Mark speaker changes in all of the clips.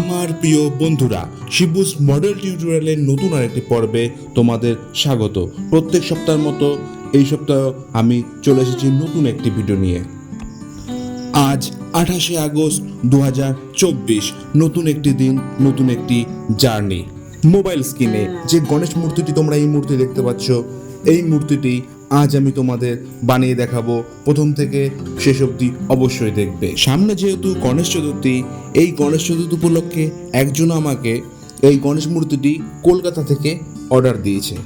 Speaker 1: আমার প্রিয় বন্ধুরা, শিবুস মডেল টিউটোরিয়ালের নতুন আরেকটি পর্বে তোমাদের স্বাগত। প্রত্যেক সপ্তাহের মতো এই সপ্তাহ আমি চলে এসেছি নতুন একটি ভিডিও নিয়ে। আজ আঠাশে আগস্ট দু হাজার চব্বিশ, নতুন একটি দিন, নতুন একটি জার্নি মোবাইল স্ক্রিনে যে গণেশ মূর্তিটি তোমরা এই মূর্তি দেখতে পাচ্ছ, এই মূর্তিটি আজ আমি তোমাদের বানিয়ে দেখাবো। প্রথম থেকে শেষ অবধি অবশ্যই দেখবে। সামনে যেহেতু গণেশ চতুর্থী, এই গণেশ চতুর্থী উপলক্ষে একজন আমাকে এই গণেশ মূর্তিটি কলকাতা থেকে অর্ডার দিয়েছে।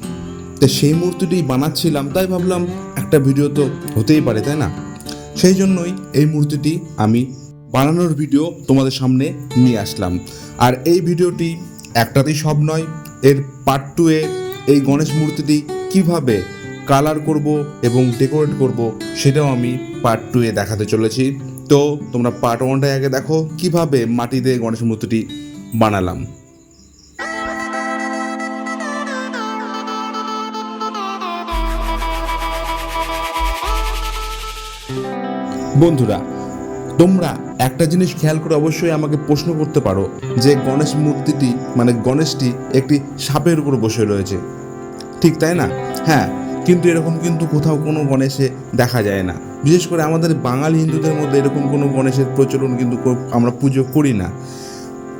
Speaker 1: তো সেই মূর্তিটি বানাচ্ছিলাম, তাই ভাবলাম একটা ভিডিও তো হতেই পারে, তাই না? সেই জন্যই এই মূর্তিটি আমি বানানোর ভিডিও তোমাদের সামনে নিয়ে আসলাম। আর এই ভিডিওটি একটাতেই সব নয়, এর পার্ট টু এ এই গণেশ মূর্তিটি কীভাবে কালার করব এবং ডেকোরেট করব, সেটাও আমি পার্ট টু এ দেখাতে চলেছি। তো তোমরা পার্ট ওয়ানটাই আগে দেখো কীভাবে মাটি দিয়ে গণেশ মূর্তিটি বানালাম। বন্ধুরা, তোমরা একটা জিনিস খেয়াল করে অবশ্যই আমাকে প্রশ্ন করতে পারো যে গণেশ মূর্তিটি মানে গণেশটি একটি সাপের উপর বসে রয়েছে। ঠিক তাই না? হ্যাঁ কিন্তু এরকম কিন্তু কোথাও কোনো গণেশে দেখা যায় না। বিশেষ করে আমাদের বাঙালি হিন্দুদের মধ্যে এরকম কোনো গণেশের প্রচলন কিন্তু আমরা পুজো করি না।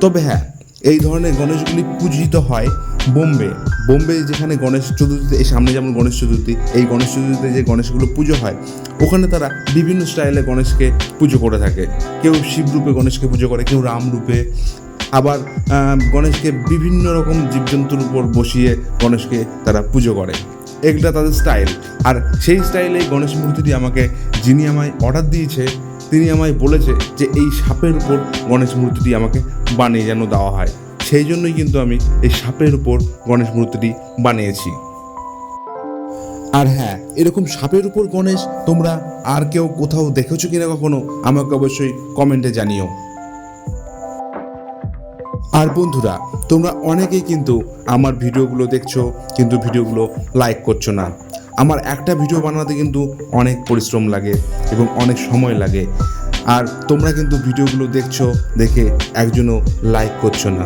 Speaker 1: তবে হ্যাঁ এই ধরনের গণেশগুলি পূজিত হয় বোম্বে। বোম্বে যেখানে গণেশ চতুর্থী এই সামনে যেমন গণেশ চতুর্থী, এই গণেশ চতুর্থীতে যে গণেশগুলো পুজো হয়, ওখানে তারা বিভিন্ন স্টাইলে গণেশকে পুজো করে থাকে। কেউ শিবরূপে গণেশকে পুজো করে, কেউ রামরূপে আবার গণেশকে বিভিন্ন রকম জীবজন্তুর উপর বসিয়ে গণেশকে তারা পুজো করে। এগুলা তাদের স্টাইল আর সেই স্টাইলে গণেশ মূর্তিটি আমাকে যিনি আমায় অর্ডার দিয়েছে, তিনি আমায় বলেছে যে এই সাপের উপর গণেশ মূর্তিটি আমাকে বানিয়ে যেন দেওয়া হয়। সেই জন্যই কিন্তু আমি এই সাপের উপর গণেশ মূর্তিটি বানিয়েছি। আর হ্যাঁ এরকম সাপের উপর গণেশ তোমরা আর কেউ কোথাও দেখেছ কিনা কখনো? আমাকে অবশ্যই কমেন্টে জানিও। আর বন্ধুরা, তোমরা অনেকেই কিন্তু আমার ভিডিওগুলো দেখছ, কিন্তু ভিডিওগুলো লাইক করছ না। আমার একটা ভিডিও বানাতে কিন্তু অনেক পরিশ্রম লাগে এবং অনেক সময় লাগে। আর তোমরা কিন্তু ভিডিওগুলো দেখছ, দেখে একজনও লাইক করছ না।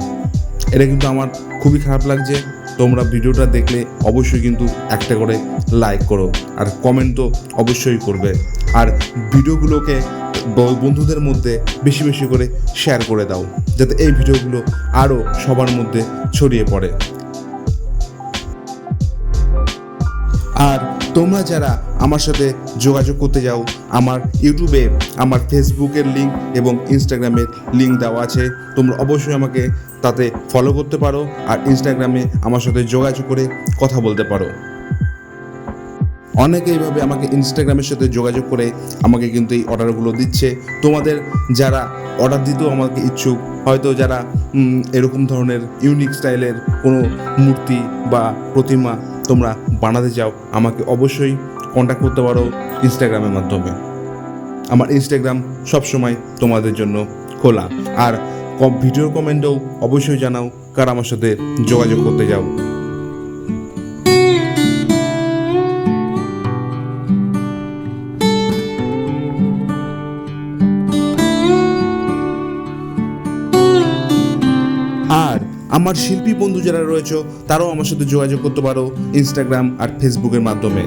Speaker 1: এটা কিন্তু আমার খুবই খারাপ লাগছে। তোমরা ভিডিওটা দেখলে অবশ্যই কিন্তু একটা করে লাইক করো, আর কমেন্ট তো অবশ্যই করবে। আর ভিডিওগুলোকে বন্ধুদের মধ্যে বেশি বেশি করে শেয়ার করে দাও, যাতে এই ভিডিওগুলো আরও সবার মধ্যে ছড়িয়ে পড়ে। আর তোমরা যারা আমার সাথে যোগাযোগ করতে যাও, আমার ইউটিউবে, আমার ফেসবুকের লিঙ্ক এবং ইনস্টাগ্রামের লিঙ্ক দেওয়া আছে, তোমরা অবশ্যই আমাকে তাতে ফলো করতে পারো আর ইনস্টাগ্রামে আমার সাথে যোগাযোগ করে কথা বলতে পারো। অনেকে এইভাবে আমাকে ইনস্টাগ্রামের সাথে যোগাযোগ করে আমাকে কিন্তু এই অর্ডারগুলো দিচ্ছে। তোমাদের যারা অর্ডার দিতেও আমাকে ইচ্ছুক, হয়তো যারা এরকম ধরনের ইউনিক স্টাইলের কোনো মূর্তি বা প্রতিমা তোমরা বানাতে চাও, আমাকে অবশ্যই কন্ট্যাক্ট করতে পারো ইনস্টাগ্রামের মাধ্যমে। আমার ইনস্টাগ্রাম সবসময় তোমাদের জন্য খোলা। আর কম ভিডিওর কমেন্টেও অবশ্যই জানাও কারা আমার সাথে যোগাযোগ করতে যাও। আর আমার শিল্পী বন্ধু যারা রয়েছে, তারাও আমার সাথে যোগাযোগ করতে পারো ইনস্টাগ্রাম আর ফেসবুকের মাধ্যমে।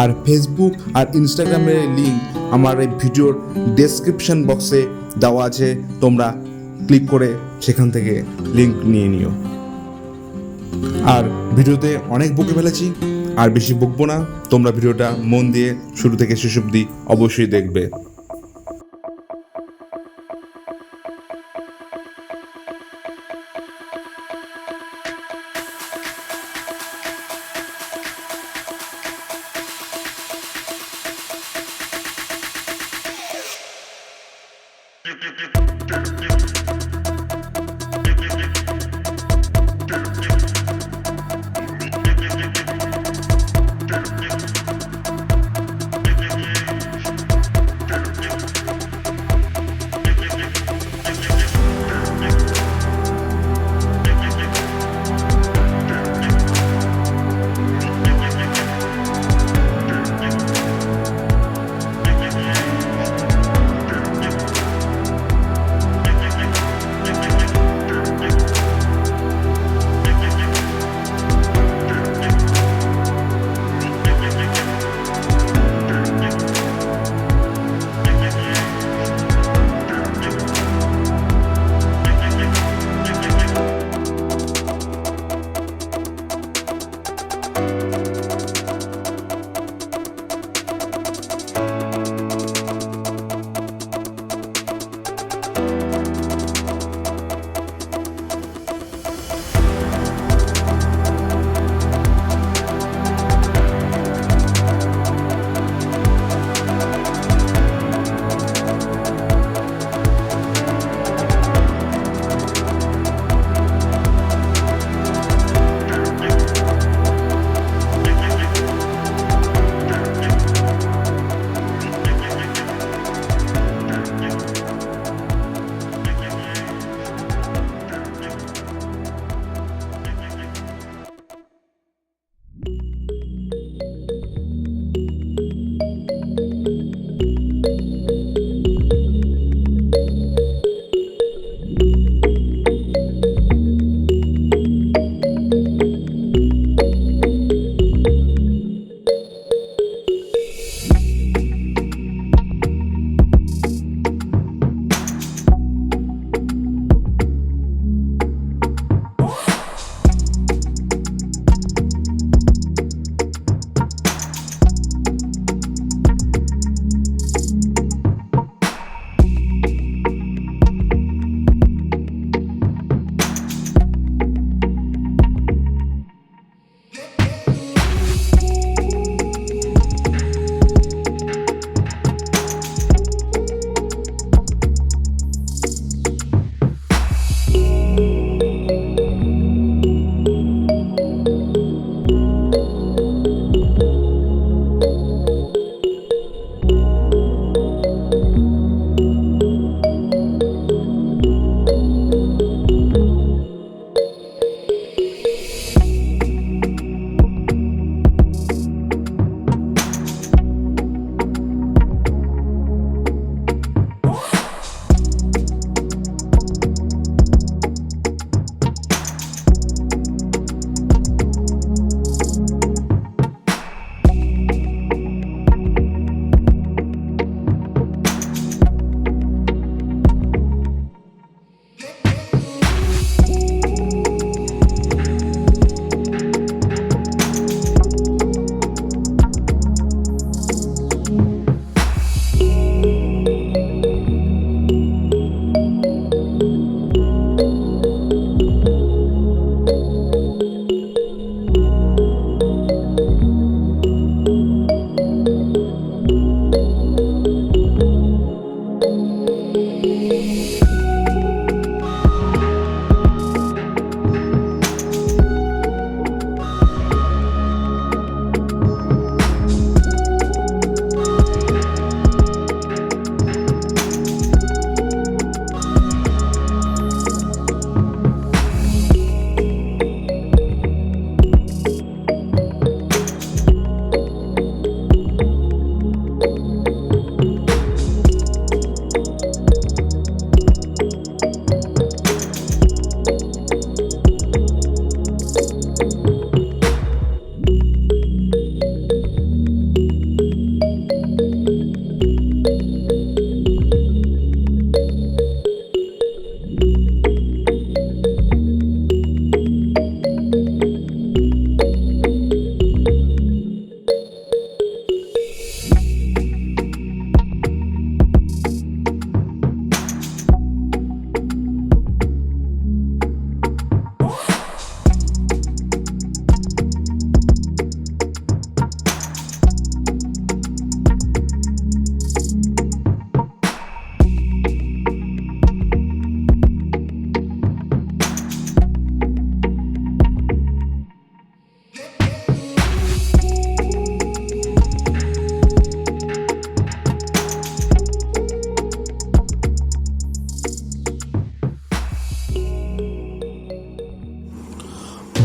Speaker 1: আর ফেসবুক আর ইনস্টাগ্রামের লিঙ্ক আমার এই ভিডিওর ডেসক্রিপশন বক্সে দেওয়া আছে, তোমরা ক্লিক করে সেখান থেকে লিঙ্ক নিয়ে নিও। আর ভিডিওতে অনেক বকে ফেলেছি, আর বেশি বকবো না। তোমরা ভিডিওটা মন দিয়ে শুরু থেকে শেষ অবধি অবশ্যই দেখবে।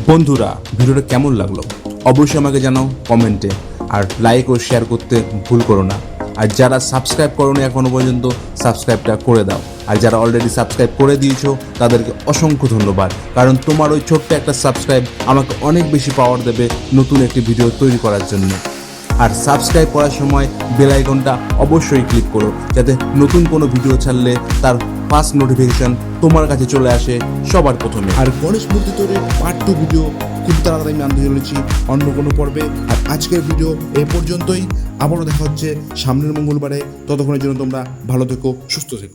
Speaker 1: বন্ধুরা, ভিডিওটা কেমন লাগল? অবশ্যই আমাকে জানাও কমেন্টে আর লাইক ও শেয়ার করতে ভুল করো না। আর যারা সাবস্ক্রাইব করোনি এখনও পর্যন্ত সাবস্ক্রাইবটা করে দাও। আর যারা অলরেডি সাবস্ক্রাইব করে দিয়েছ, তাদেরকে অসংখ্য ধন্যবাদ। কারণ তোমার ওই ছোট্ট একটা সাবস্ক্রাইব আমাকে অনেক বেশি পাওয়ার দেবে নতুন একটি ভিডিও তৈরি করার জন্য। আর সাবস্ক্রাইব করার সময় বেল আইকনটা অবশ্যই ক্লিক করো, যাতে নতুন কোনো ভিডিও ছাড়লে তার ফার্স্ট নোটিফিকেশন তোমার কাছে চলে আসে সবার প্রথমে। আর গণেশ মূর্তি তৈরির পার্ট টু ভিডিও খুব তাড়াতাড়ি আমি আনতে চলেছি অন্য কোনো পর্বে। আর আজকের ভিডিও এ পর্যন্তই। আবারও দেখা হচ্ছে সামনের মঙ্গলবারে। ততক্ষণের জন্য তোমরা ভালো থেকো, সুস্থ থেকো।